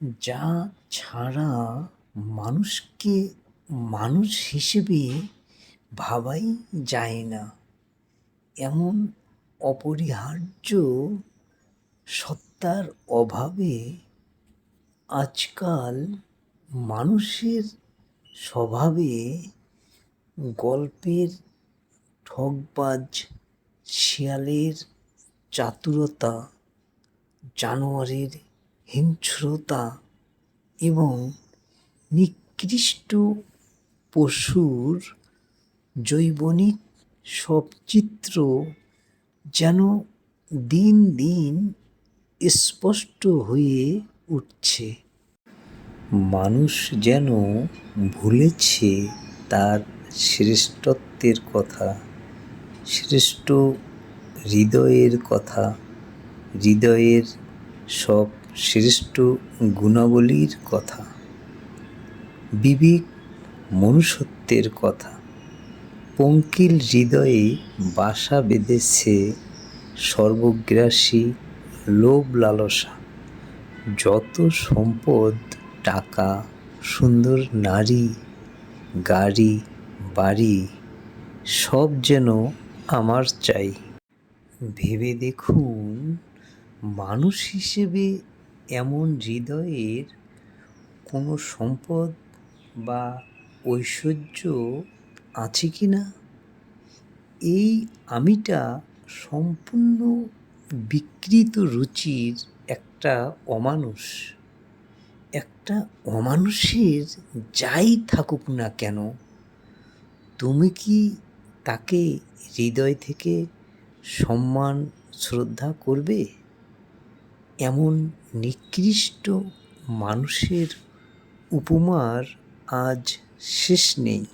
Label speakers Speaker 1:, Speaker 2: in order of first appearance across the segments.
Speaker 1: যা ছাড়া মানুষকে মানুষ হিসেবে ভাবাই যায় না। এমন অপরিহার্য সত্তার অভাবে আজকাল মানুষের স্বভাবে গল্পের ঠকবাজ শিয়ালের চাতুরতা, জানোয়ারের হিংস্রতা এবং নিকৃষ্ট পশুর জৈবনিক সব চিত্র যেন দিন দিন স্পষ্ট হয়ে উঠছে। মানুষ যেন ভুলেছে তার শ্রেষ্ঠত্বের কথা, শ্রেষ্ঠ হৃদয়ের কথা, হৃদয়ের সব শ্রেষ্ঠ গুণাবলীর কথা, বিবেক মনুষ্যত্বের কথা, পঙ্কিল হৃদয়ে বাসা বেঁধেছে সর্বগ্রাসী লোভ লালসা। যত সম্পদ, টাকা, সুন্দর নারী, গাড়ি, বাড়ি, সব যেন আমার চাই। ভেবে দেখুন, মানুষ হিসেবে এমন হৃদয়ের কোনো সম্পদ বা ঐশ্বর্য আছে কি না? এই আমিটা সম্পূর্ণ বিকৃত রুচির একটা অমানুষ। একটা অমানুষের যাই থাকুক না কেন, তুমি কি তাকে হৃদয় থেকে সম্মান, শ্রদ্ধা করবে? এমন নিকৃষ্ট মানুষের উপমার আজ শেষ নেই।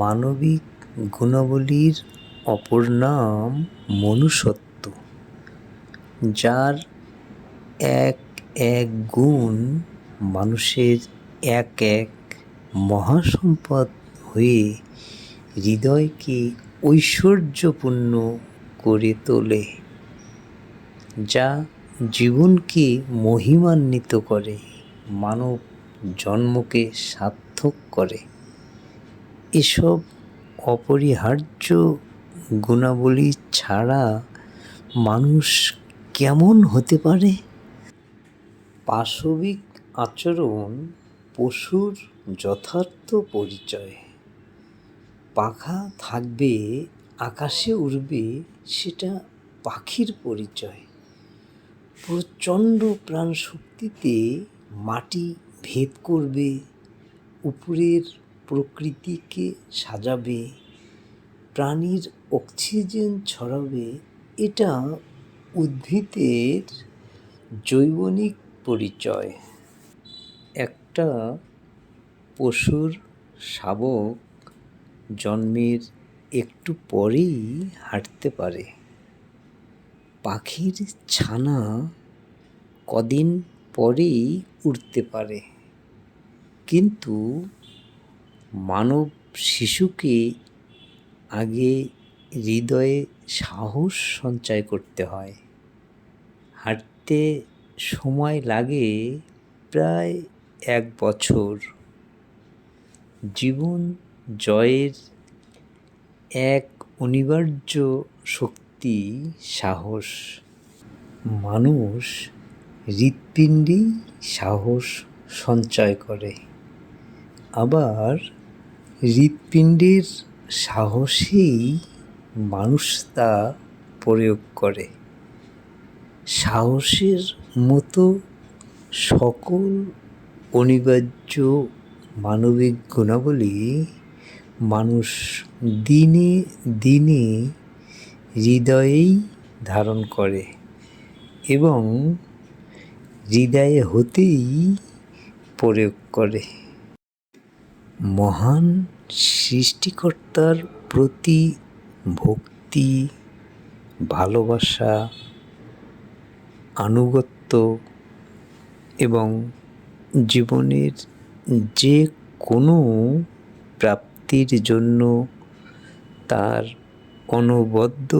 Speaker 1: মানবিক গুণাবলীর অপর নাম মনুষ্যত্ব, যার এক এক গুণ মানুষের এক এক মহাসম্পদ হয়ে হৃদয়কে ঐশ্বর্যপূর্ণ করে তোলে, যা জীবনকে মহিমান্বিত করে? মানব জন্মকে সার্থক করে? এসব অপরিহার্য গুণাবলী ছাড়া মানুষ কেমন হতে পারে? পাশবিক আচরণ পশুর যথার্থ পরিচয়। পাখা থাকবে, আকাশে উড়বে, সেটা পাখির পরিচয়। প্রচণ্ড প্রাণশক্তিতে মাটি ভেদ করবে, উপরের প্রকৃতিকে সাজাবে, প্রাণীর অক্সিজেন ছড়াবে, এটা উদ্ভিদের জৈবনিক পরিচয়। একটা পশুর শাবক জন্মের একটু পরেই হাঁটতে পারে। পাখির ছানা কদিন পরেই উড়তে পারে। কিন্তু মানব শিশুকে আগে হৃদয়ে সাহস সঞ্চয় করতে হয়। হাঁটতে সময় লাগে প্রায় এক বছর। জীবন জয়ের এক অনিবার্য শক্তি সাহস। মানুষ হৃৎপিণ্ডেই সাহস সঞ্চয় করে। আবার হৃৎপিণ্ডের সাহসেই মানুষ তা প্রয়োগ করে। সাহসের মতো সকল অনিবার্য মানবিক গুণাবলী মানুষ দিনে দিনে হৃদয়েই ধারণ করে এবং হৃদয়ে হতেই প্রয়োগ করে। মহান সৃষ্টিকর্তার প্রতি ভক্তি, ভালোবাসা, আনুগত্য এবং জীবনের যে কোনো প্রাপ্তির জন্য তার অনবদ্য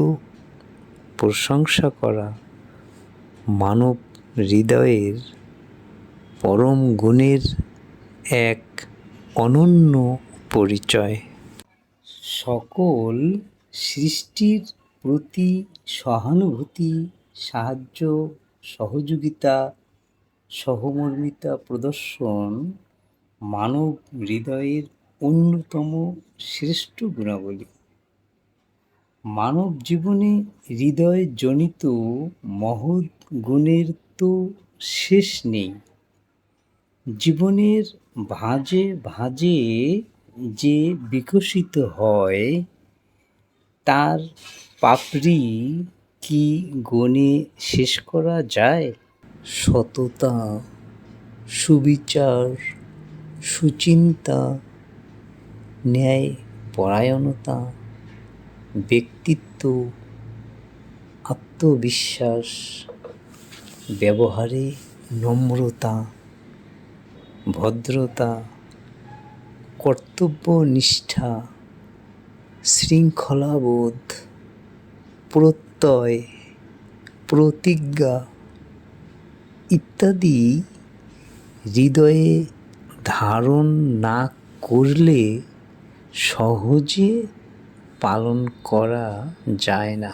Speaker 1: প্রশংসা করা মানব হৃদয়ের পরম গুণের এক অনন্য পরিচয়। সকল সৃষ্টির প্রতি সহানুভূতি, সাহায্য, সহযোগিতা, সহমর্মিতা প্রদর্শন মানব হৃদয়ের অন্যতম শ্রেষ্ঠ গুণাবলী। মানব জীবনে হৃদয়জনিত মহৎ গুণের তো শেষ নেই। জীবনের ভাঁজে ভাঁজে যে বিকশিত হয়, তার পাপড়ি কি গণে শেষ করা যায়? সততা, সুবিচার, সুচিন্তা ন্যায় পরায়ণতা ব্যক্তিত্ব, আত্মবিশ্বাস, ব্যবহারে নম্রতা, ভদ্রতা, কর্তব্যনিষ্ঠা, শৃঙ্খলাবোধ, প্রত্যয়, প্রতিজ্ঞা ইত্যাদি হৃদয়ে ধারণ না করলে সহজে পালন করা যায় না।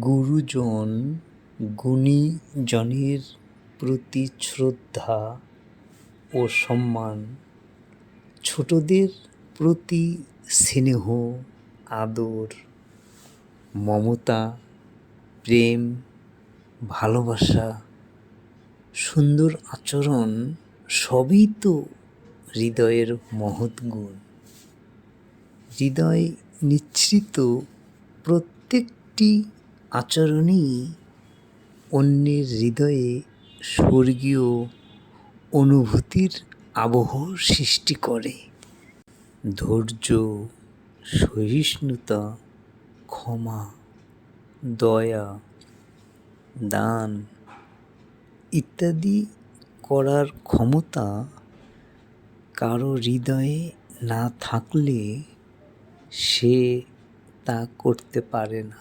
Speaker 1: গুরুজন গুণীজনের প্রতি শ্রদ্ধা ও সম্মান, ছোটদের প্রতি স্নেহ, আদর, মমতা, প্রেম, ভালোবাসা, সুন্দর আচরণ সবই তো হৃদয়ের মহৎ গুণ। হৃদয় নিঃসৃত প্রত্যেকটি আচরণই অন্যের হৃদয়ে স্বর্গীয় অনুভূতির আবহ সৃষ্টি করে। ধৈর্য, সহিষ্ণুতা, ক্ষমা, দয়া, দান ইত্যাদি করার ক্ষমতা কারও হৃদয়ে না থাকলে সে তা করতে পারে না।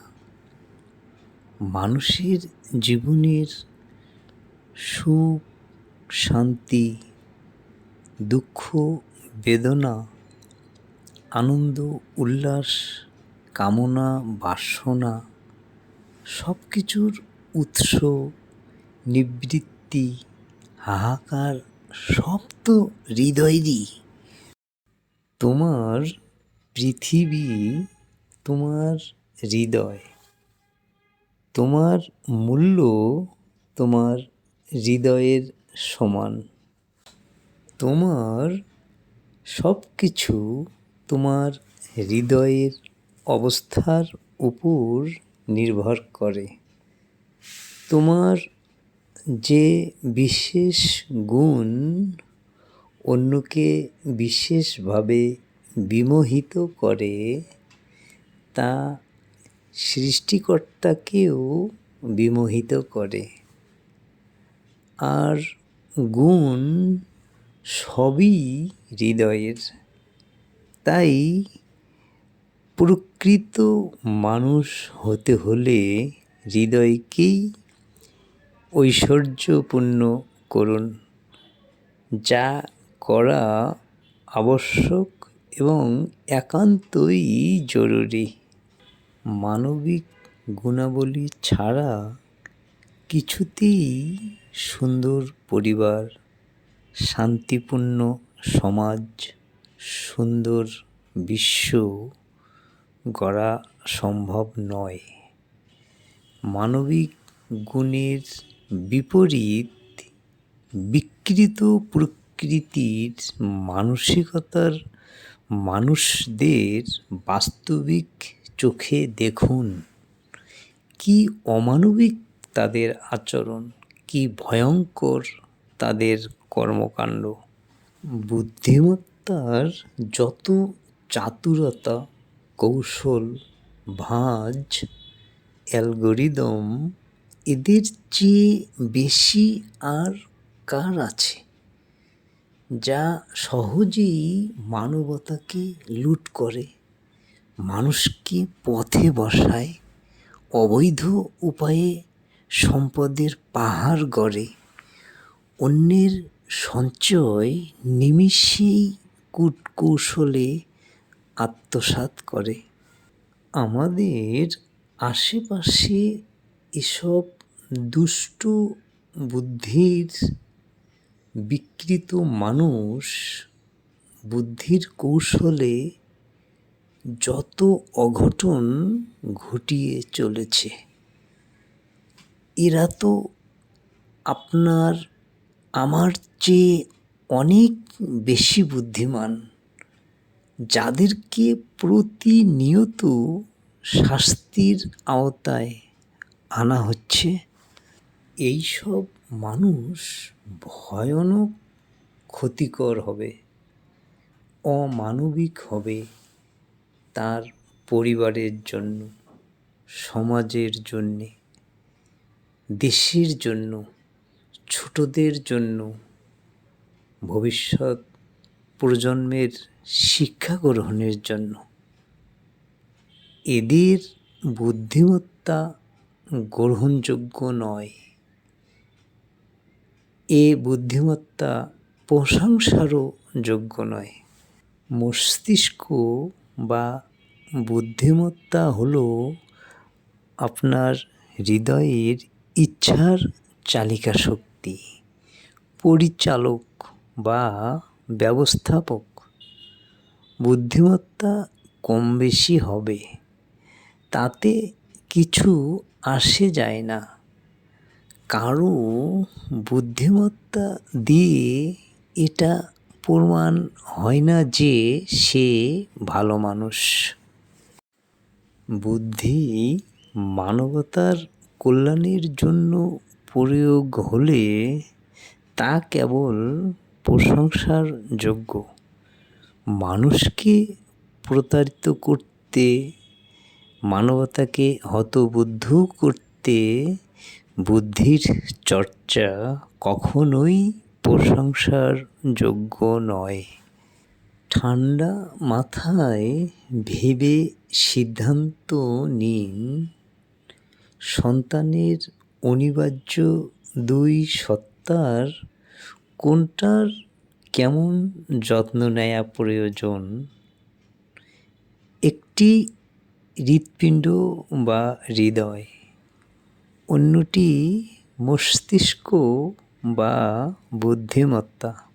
Speaker 1: মানুষের জীবনের সুখ, শান্তি, দুঃখ, বেদনা, আনন্দ, উল্লাস, কামনা, বাসনা সব কিছুর উৎস, নিবৃত্তি, হাহাকার সব তো হৃদয়েরই। তোমার পৃথিবী তোমার হৃদয়। তোমার মূল্য তোমার হৃদয়ের সমান। তোমার সব কিছু তোমার হৃদয়ের অবস্থার উপর নির্ভর করে। তোমার যে বিশেষ গুণ অন্যকে বিশেষভাবে বিমোহিত করে, তা সৃষ্টিকর্তাকেও বিমোহিত করে। আর গুণ সবই হৃদয়ের। তাই প্রকৃত মানুষ হতে হলে হৃদয়কেই ঐশ্বর্যপূর্ণ করুন, যা করা আবশ্যক এবং একান্তই জরুরি। মানবিক গুণাবলী ছাড়া কিছুতেই সুন্দর পরিবার, শান্তিপূর্ণ সমাজ, সুন্দর বিশ্ব গড়া সম্ভব নয়। মানবিক গুণের বিপরীত বিকৃত প্রকৃতির মানসিকতার মানুষদের বাস্তবিক চোখে দেখুন। কি অমানবিক তাদের আচরণ, কি ভয়ঙ্কর তাদের কর্মকাণ্ড। বুদ্ধিমত্তার যত চাতুরতা, কৌশল, ভাঁজ, অ্যালগোরিদম, এদের চেয়ে বেশি আর কার আছে? যা সহজেই মানবতাকে লুট করে, মানুষকে পথে বসায়, অবৈধ উপায়ে সম্পদের পাহাড় গড়ে, অন্যের সঞ্চয় নিমিষেই কূটকৌশলে আত্মসাৎ করে। আমাদের আশেপাশে এসব দুষ্ট বুদ্ধির বিকৃত মানুষ বুদ্ধির কৌশলে যত অঘটন ঘটিয়ে চলেছে, এরা তো আপনার আমার চেয়ে অনেক বেশি বুদ্ধিমান, যাদেরকে প্রতিনিয়ত শাস্তির আওতায় আনা হচ্ছে। এইসব মানুষ ভয়ানক ক্ষতিকর হবে, অমানবিক হবে তার পরিবারের জন্য, সমাজের জন্যে, দেশের জন্য, ছোটদের জন্য। ভবিষ্যৎ প্রজন্মের শিক্ষা গ্রহণের জন্য। এদের বুদ্ধিমত্তা গ্রহণযোগ্য নয়। এ বুদ্ধিমত্তা প্রশংসারও যোগ্য নয়। মস্তিষ্ক বা বুদ্ধিমত্তা হলো আপনার হৃদয়ের ইচ্ছার চালিকা শক্তি, পরিচালক বা ব্যবস্থাপক। বুদ্ধিমত্তা কম বেশি হবে, তাতে কিছু আসে যায় না। কারও বুদ্ধিমত্তা দিয়ে এটা প্রমাণ হয় না যে সে ভালো মানুষ। বুদ্ধি মানবতার কল্যাণের জন্য প্রয়োগ হলে তা কেবল প্রশংসার যোগ্য। মানুষকে প্রতারিত করতে, মানবতাকে হতবুদ্ধ করতে বুদ্ধির চর্চা কখনোই প্রশংসার যোগ্য নয়। ঠান্ডা মাথায় ভেবে সিদ্ধান্ত নিন। সন্তানের অনিবার্য দুই সত্তার কোনটার কেমন যত্ন নেওয়া প্রয়োজন? একটি হৃৎপিণ্ড বা হৃদয়। অন্যটি মস্তিষ্ক বা বুদ্ধিমত্তা।